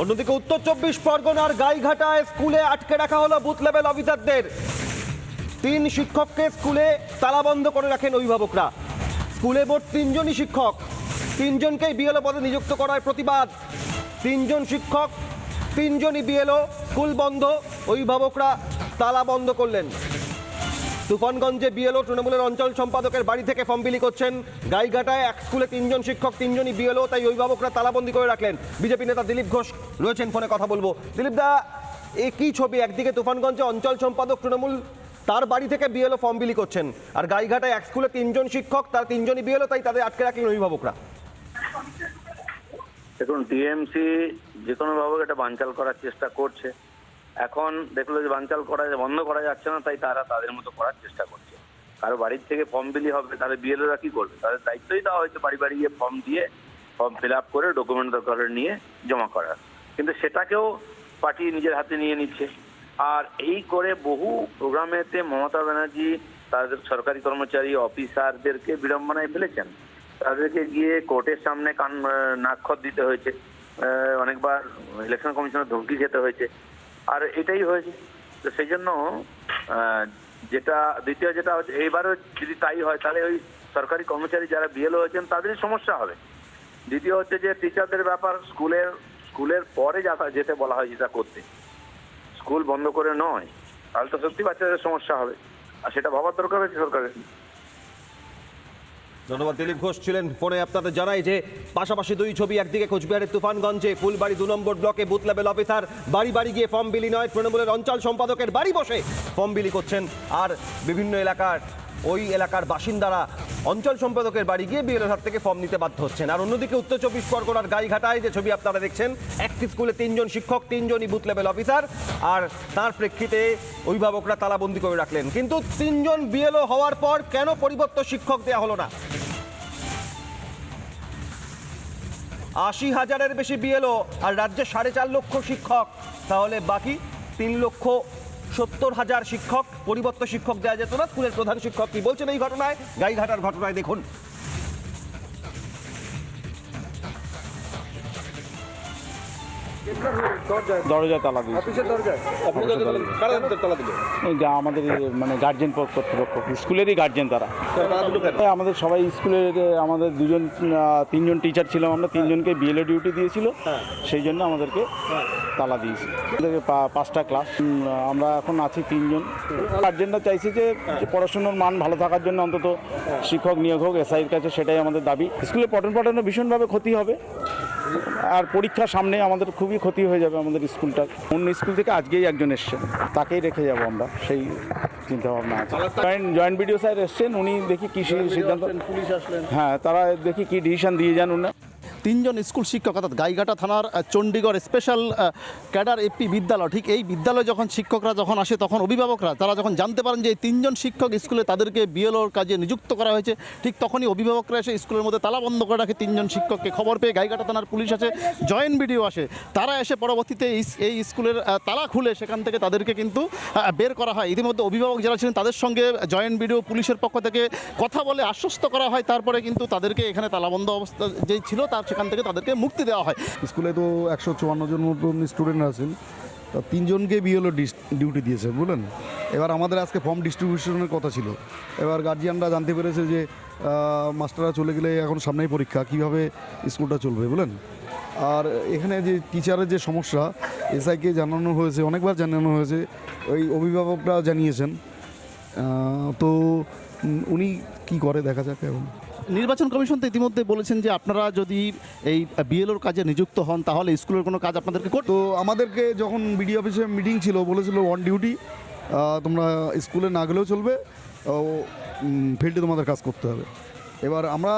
অন্যদিকে উত্তর চব্বিশ পরগনার গাইঘাটায় স্কুলে আটকে রাখা হলো বুথ লেভেল অফিসারদের। তিন শিক্ষককে স্কুলে তালাবন্ধ করে রাখেন অভিভাবকরা। স্কুলে মোট তিনজনই শিক্ষক। তিনজনকেই বিএলও পদে নিযুক্ত করার প্রতিবাদ। তিনজন শিক্ষক, তিনজনই বিএলও, স্কুল বন্ধ, অভিভাবকরা তালা বন্ধ করলেন। তুফানগঞ্জে বিএলও তৃণমূলের অঞ্চল সম্পাদকের বাড়ি থেকে ফর্ম বিলি করছেন গাইঘাটায় এক স্কুলে তিনজন শিক্ষক, তিনজনই বিএলও, তাই অভিভাবকরা তালাবন্দি করে রাখলেন। বিজেপি নেতা দিলীপ ঘোষ রয়েছেন ফোনে কথা বলব। দিলীপ দা, এ ছবি? একদিকে তুফানগঞ্জে অঞ্চল সম্পাদক তৃণমূল, তার বাড়ি থেকে বিএলও ফর্ম বিলি করছেন। আর গাইঘাটায় এক স্কুলে তিনজন শিক্ষক, তার তিনজনই বিএলও, তাই তাদের আটকে রাখলেন অভিভাবকরা। দেখুন টিএমসি যে কোনো ভাবে এটা বানচাল করার চেষ্টা করছে। এখন দেখল যে বানচাল করা বন্ধ করা যাচ্ছে না, তাই তারা তাদের মতো করার চেষ্টা করছে। কারও বাড়ির থেকে ফর্ম বিলি হবে, তাহলে বিএলওরা কি করবে? তাদের দায়িত্বই দেওয়া হয়েছে বাড়ি বাড়ি গিয়ে ফর্ম দিয়ে ফর্ম ফিল আপ করে ডকুমেন্ট দরকার নিয়ে জমা করার। কিন্তু সেটাকেও পার্টি নিজের হাতে নিয়ে নিচ্ছে। আর এই করে বহু প্রোগ্রামেতে মমতা ব্যানার্জি, তাদের সরকারি কর্মচারী, অফিসারদেরকে বিড়ম্বনায় ফেলেছেন। তাদেরকে গিয়ে কোর্টের সামনে কান নাকখত দিতে হয়েছে। অনেকবার ইলেকশন কমিশনের ধমকি খেতে হয়েছে। আর এটাই হয়েছে। তো সেই জন্য যেটা, দ্বিতীয় যেটা হচ্ছে, এইবারও যদি তাই হয়, তাহলে ওই সরকারি কর্মচারী যারা বিএলও হয়েছেন, তাদেরই সমস্যা হবে। দ্বিতীয় হচ্ছে যে টিচারদের ব্যাপার, স্কুলের স্কুলের পরে যাতা, যেতে বলা হয় যেটা করতে। স্কুল বন্ধ করে নয়, তাহলে তো সত্যি বাচ্চাদের সমস্যা হবে। আর সেটা ভাবার দরকার আছে সরকারের। ধন্যবাদ, দিলীপ ঘোষ ছিলেন ফোনে। আপনাদের জানাই যে পাশাপাশি দুই ছবি, একদিকে কোচবিহারের তুফানগঞ্জে ফুলবাড়ি দু নম্বর ব্লকে বুথ লেভেল অফিসার বাড়ি বাড়ি গিয়ে ফর্ম বিলি নয়। তৃণমূলের অঞ্চল সম্পাদকের বাড়ি বসে ফর্ম বিলি করছেন। আর বিভিন্ন এলাকার, ওই এলাকার বাসিন্দারা অঞ্চল সম্পাদকের বাড়ি গিয়ে বিএলওর হাত থেকে ফর্ম নিতে বাধ্য হচ্ছেন। আর অন্যদিকে উত্তর চব্বিশ পরগনার গাইঘাটায় যে ছবি আপনারা দেখছেন, একটি স্কুলে তিনজন শিক্ষক, তিনজনই বুথ লেভেল অফিসার আর তার প্রেক্ষিতে অভিভাবকরা তালাবন্দি করে রাখলেন। কিন্তু তিনজন বিএলও হওয়ার পর কেন পরিবর্তন শিক্ষক দেওয়া হলো না? আশি হাজারের বেশি বিএলও আর রাজ্যে সাড়ে চার লক্ষ শিক্ষক। তাহলে বাকি তিন লক্ষ সত্তর হাজার শিক্ষক, পরিবর্ত শিক্ষক দেওয়া যেত না, স্কুলের প্রধান শিক্ষক কি বলছেন এই ঘটনায়? গাইঘাটার ঘটনায় দেখুন। দরজা তালা দিয়েছে। যা আমাদের মানে গার্জেন কর্তৃপক্ষ স্কুলেরই গার্জেন তারা। আমাদের সবাই স্কুলের আমাদের দুজন তিনজন টিচার ছিলাম আমরা তিনজনকে বিএলও ডিউটি দিয়েছিল। সেই জন্য আমাদেরকে তালা দিয়েছে। আমাদের পা- পাঁচটা ক্লাস আমরা এখন আছি তিনজন। গার্জেনরা চাইছে যে যে পড়াশুনোর মান ভালো থাকার জন্য অন্তত শিক্ষক নিয়োগ হোক এসআইয়ের কাছে সেটাই আমাদের দাবি। স্কুলে পঠন পাঠনে ভীষণভাবে ক্ষতি হবে। আর পরীক্ষা সামনে আমাদের খুবই ক্ষতি হয়ে যাবে আমাদের স্কুলটা। অন্য স্কুল থেকে আজকেই একজন এসছেন। তাকেই রেখে যাব আমরা সেই চিন্তা ভাবনা আছে জয়েন্ট জয়েন্ট বিডিও স্যার এসছেন উনি দেখি কী সিদ্ধান্ত পুলিশ আসলেন। হ্যাঁ তারা দেখি কি ডিসিশন দিয়ে যান উনি। তিনজন স্কুল শিক্ষক, অর্থাৎ গাইঘাটা থানার চণ্ডীগড় স্পেশাল ক্যাডার এপি বিদ্যালয়, ঠিক এই বিদ্যালয়ে যখন শিক্ষকরা যখন আসে, তখন অভিভাবকরা, তারা যখন জানতে পারেন যে এই তিনজন শিক্ষক স্কুলে তাদেরকে বিএলওর কাজে নিযুক্ত করা হয়েছে, ঠিক তখনই অভিভাবকরা এসে স্কুলের মধ্যে তালা বন্ধ করে রাখে তিনজন শিক্ষককে। খবর পেয়ে গাইঘাটা থানার পুলিশ আসে, জয়েন্ট বিডিও আসে, তারা এসে পরবর্তীতে এই স্কুলের তালা খুলে সেখান থেকে তাদেরকে কিন্তু বের করা হয়। ইতিমধ্যে অভিভাবক যারা ছিলেন তাদের সঙ্গে জয়েন্ট বিডিও পুলিশের পক্ষ থেকে কথা বলে আশ্বস্ত করা হয়, তারপরে কিন্তু তাদেরকে এখানে তালাবন্ধ অবস্থা যেই ছিল, তার সেখান থেকে তাদেরকে মুক্তি দেওয়া হয়। স্কুলে তো একশো চুয়ান্ন জন মতন স্টুডেন্ট আছেন। তা তিনজনকে বিএলও ডিউটি দিয়েছে, বুঝলেন? এবার আমাদের আজকে ফর্ম ডিস্ট্রিবিউশনের কথা ছিল। এবার গার্জিয়ানরা জানতে পেরেছে যে মাস্টাররা চলে গেলে এখন সামনেই পরীক্ষা, কীভাবে স্কুলটা চলবে, বুঝলেন? আর এখানে যে টিচারের যে সমস্যা এসআইকে জানানো হয়েছে, অনেকবার জানানো হয়েছে, ওই অভিভাবকরা জানিয়েছেন। তো উনি কি করে, দেখা যাক এখন। নির্বাচন কমিশন তো ইতিমধ্যে বলেছেন যে আপনারা যদি এই বিএলওর কাজে নিযুক্ত হন তাহলে স্কুলের কোনো কাজ আপনাদেরকে করতে তো আমাদেরকে যখন বিডি অফিসে মিটিং ছিল বলেছিল অন ডিউটি তোমরা স্কুলে না গেলেও চলবে ও ফিল্ডে তোমাদের কাজ করতে হবে। এবার আমরা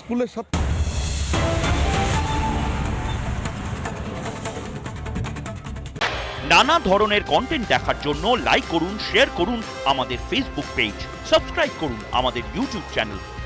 স্কুলের সাথে নানা ধরনের কন্টেন্ট দেখার জন্য লাইক করুন শেয়ার করুন আমাদের ফেসবুক পেজ সাবস্ক্রাইব করুন আমাদের ইউটিউব চ্যানেল